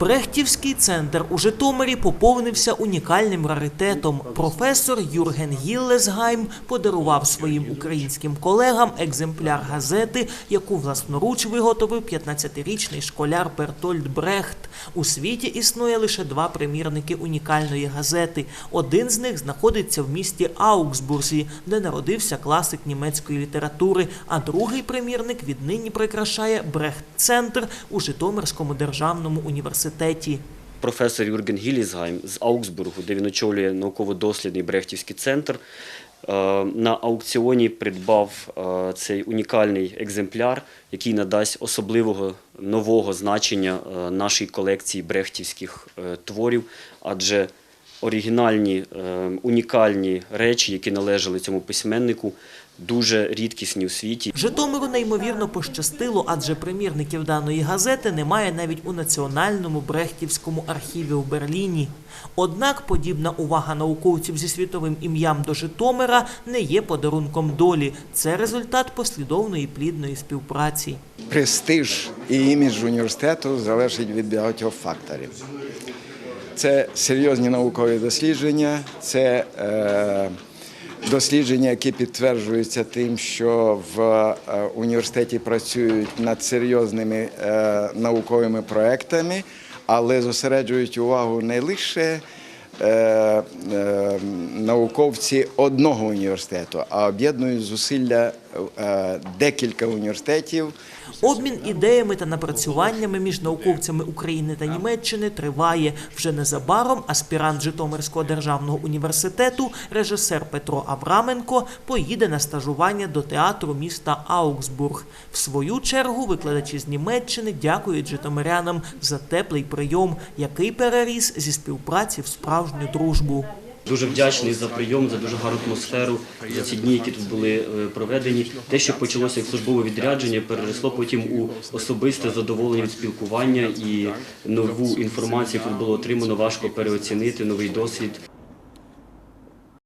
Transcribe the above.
Брехтівський центр у Житомирі поповнився унікальним раритетом. Професор Юрген Гіллесгайм подарував своїм українським колегам екземпляр газети, яку власноруч виготовив 15-річний школяр Бертольд Брехт. У світі існує лише два примірники унікальної газети. Один з них знаходиться в місті Аугсбурзі, де народився класик німецької літератури, а другий примірник віднині прикрашає Брехт-центр у Житомирському державному університеті. Професор Юрген Гілізгайм з Аугсбургу, де він очолює науково-дослідний Брехтівський центр. е, На аукціоні придбав е, цей унікальний екземпляр, який надасть особливого нового значення е, нашій колекції брехтівських творів, адже оригінальні, е, унікальні речі, які належали цьому письменнику, дуже рідкісні у світі. Житомиру неймовірно пощастило, адже примірників даної газети немає навіть у національному брехтівському архіві у Берліні. Однак подібна увага науковців зі світовим ім'ям до Житомира не є подарунком долі. Це результат послідовної плідної співпраці. престиж і імідж університету залежить від багатьох факторів. Це серйозні наукові дослідження, це е, дослідження, які підтверджуються тим, що в е, університеті працюють над серйозними е, науковими проектами, але зосереджують увагу не лише науковці одного університету, а об'єднують зусилля декілька університетів. Обмін ідеями та напрацюваннями між науковцями України та Німеччини триває. Вже незабаром аспірант Житомирського державного університету, режисер Петро Авраменко, поїде на стажування до театру міста Аугсбург. В свою чергу викладачі з Німеччини дякують житомирянам за теплий прийом, який переріс зі співпраці в справжню дружбу. Дуже вдячний за прийом, за дуже гарну атмосферу, за ці дні, які тут були е, проведені. Те, що почалося як службове відрядження, переросло потім у особисте задоволення від спілкування і нову інформацію, яку було отримано, важко переоцінити, новий досвід.